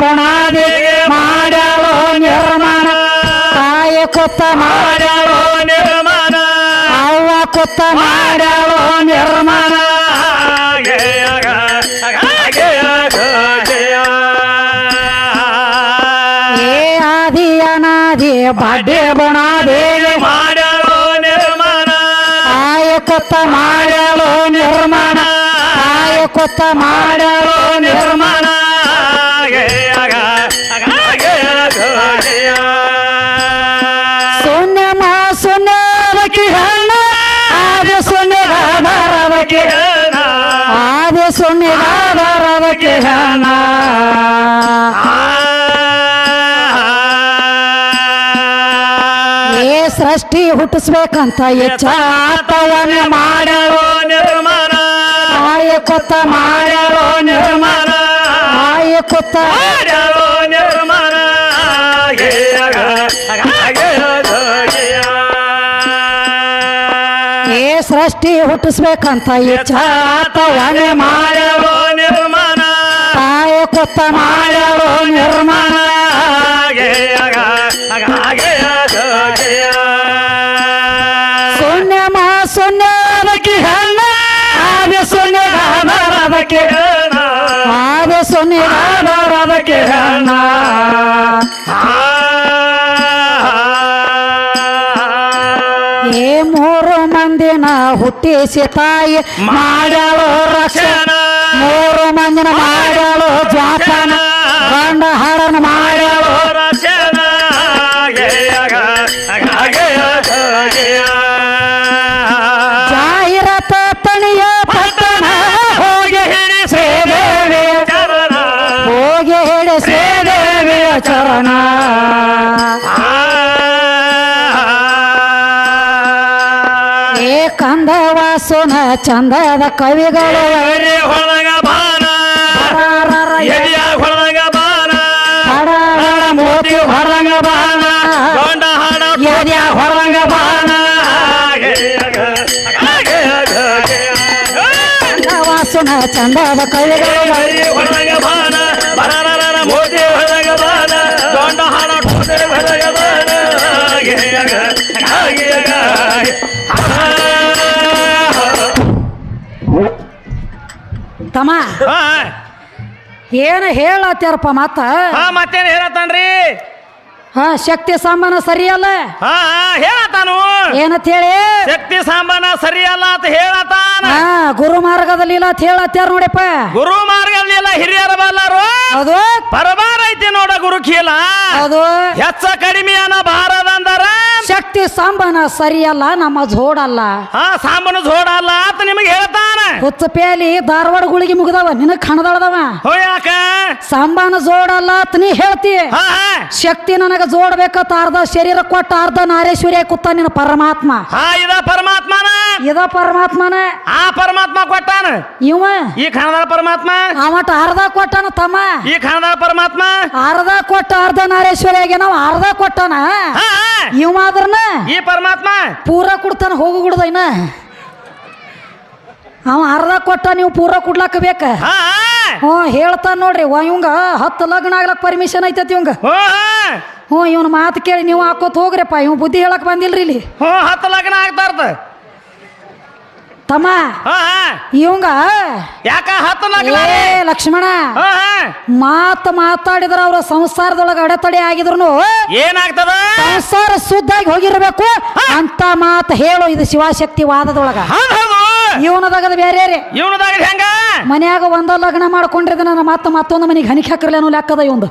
ಬುಣಾದಿ ಮಾಡ್ಯಾಳೋ ನಿರ್ಮಾಣ. ತಾಯಿ ಕೊತ್ತ ಮಾಡ್ಯಾಳೋ ನಿರ್ಮಾಣ. ಅವ್ವ ಕೊತ್ತ ಮಾಡಲೋ ನಿರ್ಮಾಣ. ಏ ಆದಿ ಅನಾದಿ ಬಡ್ಡೆ ಬುಣಾದಿ ಮಾಡ್ಯಾಳೋ ನಿರ್ಮಾಣ. ತಾಯಿ ಕೊತ್ತ ಮಾಡಲೋ ನಿರ್ಮಾಣ. ತಾಯಿ ಕೊತ್ತ ಮಾಡಲೋ ನಿರ್ಮಾಣ. ಶೂನ್ಯಗಾದರದಕ್ಕೆ ಆದಿ ಶೂನ್ಯಗಾದರದಕ್ಕೆ ಹೆಣ್ಣ ಏ ಸೃಷ್ಟಿ ಹುಟ್ಟಿಸ್ಬೇಕಂತ ಎಚ್ಚಾತವನ್ನ ಮಾಡೋ ನಿರ್ಮಾಣ ಆಯ ಕೊತ್ತ ಮಾಡೋ ನಿರ್ಮಾಣ ಆಯ ಕೊತ್ತ ಮಾಡೋ ನಿರ್ಮಾಣ ಸೃಷ್ಟಿ ಹುಟ್ಟಿಸ್ಬೇಕಂತ ಎಚ್ಚಾತವನ್ನ ಮಾಡ್ಯಾಳೋ ನಿರ್ಮಾಣ ತಾಯಿ ಕೊತ್ತ ಮಾಡ್ಯಾಳೋ ನಿರ್ಮಾಣ ಮಂದಿನ ಹುಟ್ಟಿಸಿ ತಾಯಿ ಮಾಡಲು ರಕ್ಷಣ. ಮೂರು ಮಂದಿನ ಮಾಡಲು ಜ್ವಾಪನ ಕಂದ ವಾಸುನ ಚಂದದ ಕವಿಗಳು ಹೊಳಗ ಬಾನ ಹರರರ ಎದೆಯ ಹೊಳಗ ಬಾನ ಹರರರ ಮೋತಿ ಹೊರಂಗ ಬಾಣ ಗೊಂಡ ಹಾಡ ಎದ್ಯ ಹೊರಂಗ ಬಾಣ ಕಂದ ವಾಸುನ ಚಂದದ ಕವಿಗಳು ಹೊರಗ ಬಾನ ಬರರ ಮೋದಿ ಹೊರಗ ಬಾನ ಗೊಂಡ ಹಾಡ ಹೊರಗ ಬಾನ ತಮ್ಮ. ಏನು ಹೇಳತ್ಯಾರಪ್ಪ ಮತ್ತ? ಹಾ ಮತ್ತೇನ್ ಹೇಳತ್ತಾನ್ರಿ? ಹಾ ಶಕ್ತಿ ಸಾಮಾನ ಸರಿಯಲ್ಲ ಹಾ ಹೇಳತ್ತಾನು. ಏನಂತ ಹೇಳಿ ಶಕ್ತಿ ಸಾಂಬಾನ ಸರಿಯಲ್ಲ ಅಂತ ಹೇಳತ್ತಾನ. ಹಾ ಗುರು ಮಾರ್ಗದಲ್ಲಿ ಇಲ್ಲ ಅಂತ ಹೇಳತ್ಯಾರ ನೋಡಿಪ್ಪ. ಗುರು ಮಾರ್ಗದಲ್ಲೆಲ್ಲ ಹಿರಿಯರ ಬಲ್ಲಾರು. ಹೌದು. ಪರಬಾರ ಐತಿ ನೋಡ ಗುರುಖೀಲ ಹೌದು. ಹೆಚ್ಚ ಕಡಿಮೆ ಅನ್ನ ಬಾರದಂದರ ಶಕ್ತಿ ಸಾಂಬನ ಸರಿಯಲ್ಲ ನಮ್ಮ ಜೋಡಲ್ಲ ಹಾ ಸಾಂಬನು ಜೋಡಲ್ಲ ಹುಚ್ಚ ಪ್ಯಾಲಿ ಧಾರವಾಡ ಗುಳಿಗೆ ಮುಗಿದವ ನಿನಗ್ ಕಣದಾಳದವ ಯಾಕ? ಸಾಂಬಾನ ಜೋಡಲ್ಲ ಅಂತ ನೀ ಹೇಳ್ತಿ. ಶಕ್ತಿ ನನಗ ಜೋಡ್ಬೇಕತ್ತ ಅರ್ಧ ಶರೀರ ಕೊಟ್ಟ ಅರ್ಧ ನಾರೇಶ್ವರಿಯ ಕುತ್ತ ನಿನ್ನ ಪರಮಾತ್ಮ. ಇದ ಪರಮಾತ್ಮನ? ಇದ ಪರಮಾತ್ಮನ. ಆ ಪರಮಾತ್ಮ ಕೊಟ್ಟಾನ? ಇವ? ಈ ಖಾನದಾಳ ಪರಮಾತ್ಮ? ಅವಟ ಅರ್ಧ ಕೊಟ್ಟಾನ ತಮ್ಮ. ಈ ಖಾನದಾಳ ಪರಮಾತ್ಮ? ಅರ್ಧ ಕೊಟ್ಟ ಅರ್ಧ ನಾರೇಶ್ವರಿಯಾಗೆ ನಾವು ಅರ್ಧ ಕೊಟ್ಟಾನ. ಇವ ಆದ್ರನ ಈ ಪರಮಾತ್ಮ? ಪೂರ ಕೊಡ್ತಾನ ಹೋಗು ಇನ್ನ. ಅವ ಅರ್ಧ ಕೊಟ್ಟ ನೀವು ಪೂರ ಕೊಡ್ಲಾಕ ಬೇಕ? ಹಾ. ಹ್ಞೂ ಹೇಳ್ತಾನ ನೋಡ್ರಿ ವ ಇವಂಗ ಹತ್ತು ಲಗ್ನ ಆಗ್ಲಕ್ ಪರ್ಮಿಷನ್ ಐತತಿ ಇವಂಗ. ಹೋ. ಹ್ಞೂ ಇವನ ಮಾತು ಕೇಳಿ ನೀವು ಹಾಕೋತ್ ಹೋಗ್ರಿಪ್ಪ ಇವ್ ಬುದ್ಧಿ ಹೇಳಕ್ ಬಂದಿಲ್ರಿ ಇಲ್ಲಿ. ಹೋ ಹತ್ತು ಲಗ್ನ ಆಗ್ತಾರ್ದ ತಮ್ಮ ಹಾ. ಇವಂಗ ಯಾಕ ಹತ್ತು ಲಗ್ನ ಏ ಲಕ್ಷ್ಮಣ ಹಾ. ಮಾತು ಮಾತಾಡಿದ್ರ ಅವ್ರ ಸಂಸಾರದೊಳಗ ಅಡೆತಡೆ ಆಗಿದ್ರು ಏನಾಗ್ತದ? ಸಂಸಾರ ಶುದ್ಧಾಗಿ ಹೋಗಿರ್ಬೇಕು ಅಂತ ಮಾತು ಹೇಳು ಇದು ಶಿವಶಕ್ತಿ ವಾದದೊಳಗ ಹೌದು ಇವನದಾಗದ ಬೇರೆ ರೀ. ಇವನದಾಗ ಹೆಂಗ? ಮನ್ಯಾಗ ಒಂದ ಲಗ್ನ ಮಾಡ್ಕೊಂಡಿದ್ರೆ ನನ್ನ ಮತ್ತೆ ಮತ್ತೊಂದು ಮನೆಗೆ ಹನಿಕೆ ಅನ್ನೋ ಲೆಕ್ಕದ ಇವಂದು.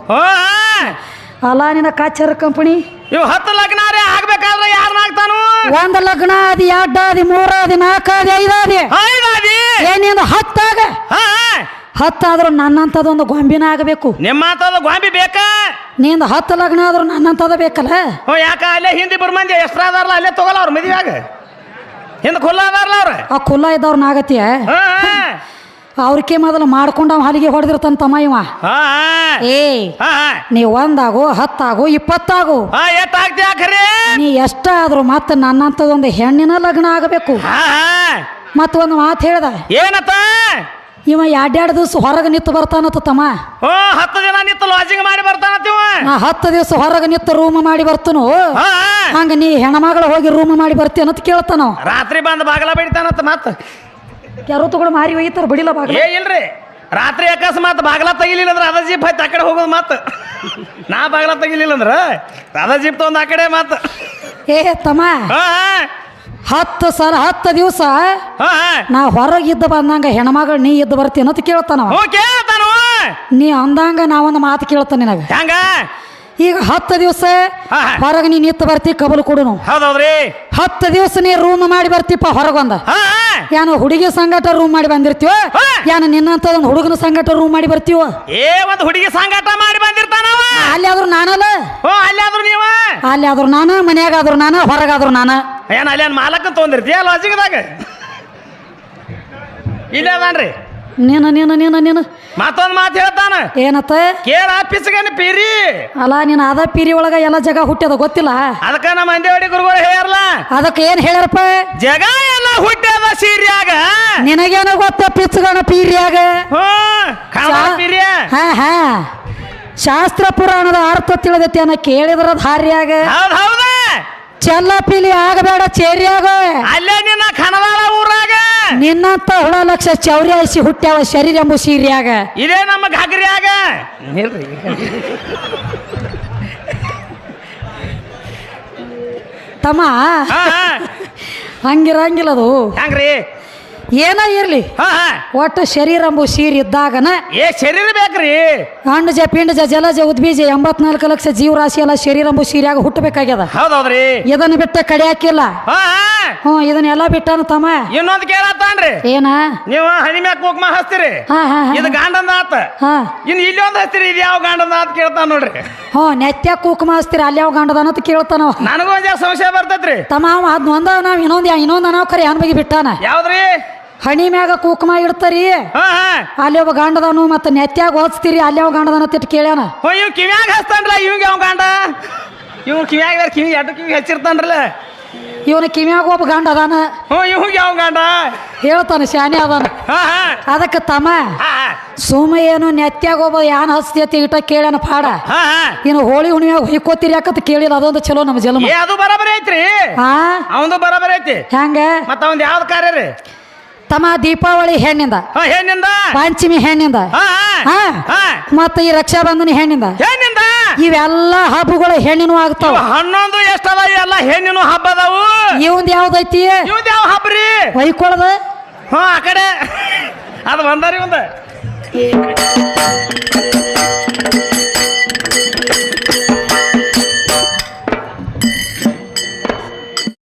ಅಲ್ಲ ನಿನ್ನ ಕಾಚರ ಕಂಪನಿ? ಇವ್ ಹತ್ತು ಲಗ್ನ ರೀ ಆಗ್ಬೇಕಾದ್ರೆ ಯಾರನ್ನ ಆಗ್ತಾನು ಒಂದ್ ಲಗ್ನ ಅದಿ ಎರಡ್ ಅದಿ ಮೂರ ಅದಿ ನಾಲ್ಕ ಅದಿ ಐದ ಅದಿ ಹೈದಾದಿ ಏನಿಂದ ಹತ್ತಾಗ. ಹತ್ತಾದ್ರೂ ನನ್ನಂಥದೊಂದು ಗೊಂಬಿನ ಆಗಬೇಕು. ನಿಮ್ಮ ಗೊಂಬೆ ಗೊಂಬಿ ಬೇಕಾ? ನಿಂದ ಹತ್ತು ಲಗ್ನ ಆದ್ರೂ ನನ್ನಂತದ ಬೇಕಲ್ಲ? ಹೋ ಯಾಕ? ಅಲ್ಲೇ ಹಿಂದಿ ಬರ್ಮಂದಿ ಮಂದಿ ಎಷ್ಟ್ರ ಅಲ್ಲೇ ತಗೋಲ್ಲ ಅವ್ರ ಮದುವೆಯಾಗ. ಹಿಂದ ಖುಲ್ಲ ಅದಾರಲ್ಲ ಅವ್ರ? ಆ ಕುಲ್ಲ ಇದ್ದವ್ರನ್ನ ಹಾ. ಅವ್ರಕ್ಕೆ ಮೊದಲು ಮಾಡ್ಕೊಂಡು ಅವ್ ಹಲಿಗೆ ಹೊಡೆದಿರ್ತಾನ ತಮ್ಮ ಇವ. ಏ. ನೀ ಒಂದಾಗು ಹತ್ತಾಗು ಇಪ್ಪತ್ತಾಗು. ನೀ ಎಷ್ಟಾದ್ರೂ ಮತ್ತೆ ನನ್ನಂಥದೊಂದು ಹೆಣ್ಣಿನ ಲಗ್ನ ಆಗಬೇಕು. ಮತ್ತೊಂದು ಹಾ. ಮತ್ತ ಒಂದು ಮಾತು ಹೇಳ್ದ. ಏನತ್ತ? ಇವ ಎರಡೆರಡು ದಿವಸ ಹೊರಗೆ ನಿಂತು ಬರ್ತಾನತ್ತ ತಮ್ಮ. ಓ ಹತ್ತು ದಿನ ನಿಂತು ಲಾಜಿಂಗ್ ಮಾಡಿ ಬರ್ತಾನತ್ತೀವ ನಾ ಹತ್ತು ದಿವಸ ಹೊರಗೆ ನಿಂತು ರೂಮ್ ಮಾಡಿ ಬರ್ತನು. ಹಾ ಹಂಗ ನೀ ಹೆಣ್ಮಗಳು ಹೋಗಿ ರೂಮ್ ಮಾಡಿ ಬರ್ತೀಯ ಅಂತ ಕೇಳ್ತಾನ ರಾತ್ರಿ ಬಂದು ಬಾಗಲ ಬಿಡ್ತಾನತ್ ಮತ್ತ ಕೆರತುಗಳು ಮಾರಿ ಒಯ್ತಾರ ಬಡಿಲ ಬಾಗಲ. ಏ ಇಲ್ರಿ. ರಾತ್ರಿ ಅಕಸ್ಮಾತ್ ಬಾಗಲ ತೆಗಿಲಿಲ್ಲ ಅಂದ್ರೆ ಅದ ಜೀಪ್ ಹತ್ತಿ ಆ ಕಡೆ ಹೋಗೋದು ಮತ್. ನಾ ಬಾಗಲ ತೆಗಿಲಿಲ್ಲ ಅಂದ್ರ ಅದ ಜೀಪ್ ತಗೊಂಡ್ ಆ ಕಡೆ ಮತ್. ಏ ತಮ್ಮ. ಹತ್ತು ಸಲ ಹತ್ತು ದಿವಸ ಹಾ ಹಾ. ನಾ ಹೊರಗಿದ್ದ ಬಂದಂಗ ಹೆಣ್ಮಗಳು ನೀ ಇದ್ದು ಬರ್ತೀನ ಅಂತ ಹ್ಞೂ ಕೇಳ್ತಾನು ನೀ ಅಂದಂಗ ಒಂದು ಮಾತು ಕೇಳ್ತಾನೆ ನಿನಗ. ಹೆಂಗ? ಈಗ ಹತ್ತು ದಿವಸ ಹಾ, ಹಾ. ಹೊರಗೆ ನೀ ಇತ್ತು ಬರ್ತಿ ಕಬಲು ಕೊಡುನು. ಹೌದೌದ್ರಿ. ಹತ್ತು ದಿವಸ ನೀ ರೂಮ್ ಮಾಡಿ ಬರ್ತಿಪ್ಪ ಹೊರಗೊಂದ ಹಾ ಯಾನು ಹುಡುಗಿ ಸಂಗಟ ರೂಮ್ ಮಾಡಿ ಬಂದಿರ್ತೀವ? ಹಾ. ಯಾನು ನಿನ್ನಂತ ಒಂದು ಹುಡುಗನ ಸಂಗಟ ರೂಮ್ ಮಾಡಿ ಬರ್ತೀವ? ಏ ಒಂದು ಹುಡುಗಿ ಸಂಗಾಟ ಮಾಡಿ ಬಂದಿರ್ತಾನವ ಅಲ್ಲಿ ಆದ್ರೂ ನಾನಲ್ಲ ಹ್ಞೂ ಅಲ್ಲಿ ಆದ್ರು ನೀವ ಅಲ್ಲಿ ಆದ್ರೂ ನಾನು ಮನ್ಯಾಗ ಆದ್ರೂ ನಾನು ಹೊರಗಾದ್ರು ನಾನು. ಏನ್ ಅಲ್ಲಿ ಏನ್ ಮಾಲಕನ್ ತೊಗೊಂಡಿರ್ತೀಯ ಲಾಜಿಕ್ದಾಗ ಇಲ್ಲೇ ಅದಾನ್ರಿ ನೀನು ನೀನು ನೀನು ನೀನು. ಮತ್ತೊಂದು ಮಾತು ಹೇಳ್ತಾನ. ಏನತ್ತ? ಕೇಳ ಆಫೀಸ್ಗೇನು ಪೀರಿ. ಅಲ್ಲ ನೀನು ಅದ ಪೀರಿ ಒಳಗ ಎಲ್ಲ ಜಗ ಹುಟ್ಟ್ಯದ ಗೊತ್ತಿಲ್ಲ? ಅದಕ್ಕ ನಮ್ಮ ಮಂದೇವಡಿ ಗುರುಗಳು ಹೇಳಲ್ಲ ಅದಕ್ಕೆ ಏನ್ ಹೇಳ್ಯಾರಪ್ಪ? ಜಗ ಎಲ್ಲ ಹುಟ್ಟ್ಯದ ಸೀರಿಯಾಗ. ನಿನಗೇನೋ ಗೊತ್ತ ಪಿಸ್ಗಣ ಪೀರಿಯಾಗ? ಹ್ಞೂ ಪೀರಿಯ. ಹಾ ಹಾ. ಶಾಸ್ತ್ರ ಪುರಾಣದ ಅರ್ಥ ತಿಳಿದೈತಿ ಅನ್ನ ಕೇಳಿದ್ರ ಧಾರ್ಯಾಗ. ಹೌದ್ ಹೌದ. ಚೆಲ್ಲ ಪಿಲಿ ಆಗಬೇಡ ಚೇರಿಯಾಗ. ಅಲ್ಲೇ ನಿನ್ನ ಖನದಾಳ ಊರಾಗ. ನಿನ್ನಂತ ಹುಳ ಲಕ್ಷ ಚೌರ್ಯಾಸಿ ಹುಟ್ಟ್ಯಾವ ಶರೀರ ಎಂಬು ಸೀರ್ಯಾಗ. ಇದೇ ನಮ್ಮ ಘಾಗ್ರಿಯಾಗ. ತಮ್ಮ ಹಂಗಿರಂಗಿಲ್ಲ ಅದು. ಹೆಂಗ್ರಿ. ಏನ ಇರ್ಲಿ? ಹಾ ಹಾ. ಒಟ್ಟು ಶರೀರ ಎಂಬು ಸೀರ್ ಇದ್ದಾಗನ ಏ ಶರೀರ ಬೇಕ್ರಿ. ಅಂಡಜ ಪಿಂಡಜ ಜಲಜ ಉದ್ಬೀಜ ಎಂಬತ್ನಾಲ್ಕು ಲಕ್ಷ ಜೀವರಾಶಿ ಎಲ್ಲ ಶರೀರ ಎಂಬು ಸೀರ್ಯಾಗ ಹುಟ್ಟಬೇಕಾಗ್ಯದ. ಹೌದೌದ್ರಿ. ಇದನ್ನ ಬಿಟ್ಟ ಕಡಿಯಾಕಿಲ್ಲ ಹಾ ಹಾ. ಹ್ಞೂ ಇದನ್ನೆಲ್ಲ ಬಿಟ್ಟಾನ ತಮ್ಮ. ಇನ್ನೊಂದು ಕೇಳತ್ತಾನ್ರಿ. ಏನ? ನೀವು ಹನಿ ಮ್ಯಾಕ್ ಕುಕ್ಮ ಹಚ್ತೀರಿ ಹಾ ಹಾ ಹಾ. ಇದು ಗಾಂಡಂದ ಆತ. ಹಾ. ಇನ್ನು ಇಲ್ಲಿ ಒಂದು ಹಚ್ತೀರಿ ಇದು ಯಾವ ಗಾಂಡಂದ ಆತ ಕೇಳ್ತಾನ ನೋಡ್ರಿ. ಹ್ಞೂ ನೆತ್ಯ ಕುಕ್ಮ ಹಸ್ತೀರಿ ಅಲ್ಲಿ ಯಾವ ಗಾಂಡದ ಅಂತ ಕೇಳ್ತಾನ ನನಗೂ ಒಂದ್ ಜಾಸ್ತಿ ಸಂಶಯ ಬರ್ತೈತ್ರಿ. ತಮ್ಮ ಅವ ಅದ್ ಒಂದ ನಾವ್ ಇನ್ನೊಂದ್ ಇನ್ನೊಂದ್ ನಾವು ಕರೆ ಯಾನ್ ಬಗ್ಗೆ ಬಿಟ್ಟಾನ. ಯಾವ್ದ್ರಿ? ಹಣಿ ಮ್ಯಾಗ ಕುಕುಮ ಇಡ್ತಾರಿ. ಹಾ ಹಾ. ಅಲ್ಲಿ ಒಬ್ಬ ಗಾಂಡದನು ಮತ್ತೆ ನೆತ್ಯಾಗ ಓದಿಸ್ತೀರಿ ಅಲ್ಲಿ ಒಬ್ಬ ಗಂಡದಾನ ತಿಟ್ಟು ಕೇಳ್ಯಾನ. ಹ್ಞೂ ಇವ್ ಕಿವ್ಯಾಗ ಹಚ್ತಾನ್ರಲ್ಲ ಇವಂಗ ಗಾಂಡ? ಇವ್ ಕಿವ್ಯಾಗ ಕಿವಿ ಎರಡು ಕಿವಿ ಹಚ್ಚಿರ್ತಾನ್ರಲ್ಲ. ಇವನ ಕಿವ್ಯಾಗ ಒಬ್ಬ ಗಂಡ ಅದಾನ. ಹ್ಞೂ ಇವಂಗ ಗಾಂಡ? ಹೇಳ್ತಾನ ಶಾನೆ ಅದಾನ. ಹಾ ಹಾ. ಅದಕ್ಕೆ ತಮ್ಮ ಹಾ ಸುಮ ಏನು ನೆತ್ಯಾಗ ಒಬ್ಬ ಯಾನ್ ಹಚ್ತೈತಿ ಇಟ ಕೇಳ್ಯಾನ ಪಾಡ. ಹಾ ಹಾ. ಇನ್ನು ಹೋಳಿ ಹುಣ್ಣಿಮ್ಯಾಗ ಹೊಯ್ಕೋತೀರಿ ಯಾಕಂತ ಕೇಳಿಲ್ಲ ಅದೊಂದು ಚಲೋ ನಮ್ಮ ಜನ್ಮ. ಏ ಅದು ಬರಾಬರಿ ಐತ್ರಿ. ಹಾ ಅವಂದು ಬರಾಬರಿ ಐತಿ. ಹೆಂಗ? ಮತ್ತ ಅವಂದ ಯಾವ್ದು ಕಾರ್ಯ ರೀ? ತಮ್ಮ ದೀಪಾವಳಿ ಹೆಣ್ಣಿಂದ. ಹಾ ಹೆಣ್ಣಿಂದ? ಪಂಚಮಿ ಹೆಣ್ಣಿಂದ. ಹಾ ಹಾ. ಹಾ. ಹಾ. ಮತ್ತ ಈ ರಕ್ಷಾಬಂಧನ ಹೆಣ್ಣಿಂದ. ಹೆಣ್ಣಿಂದ? ಇವೆಲ್ಲ ಹಬ್ಬಗಳು ಹೆಣ್ಣಿನೂ ಆಗ್ತಾವ. ಇವ್ ಹನ್ನೊಂದು ಎಷ್ಟದ? ಎಲ್ಲ ಹೆಣ್ಣಿನ ಹಬ್ಬ ಅದಾವು ಇವಂದ್ ಯಾವ್ದೈತಿ? ಇವ್ದು ಯಾವ ಹಬ್ಬ ರೀ? ವೈಕೊಳದ? ಹ್ಞೂ ಆ ಕಡೆ. ಅದು ಬಂದಾರಿ ಒಂದ.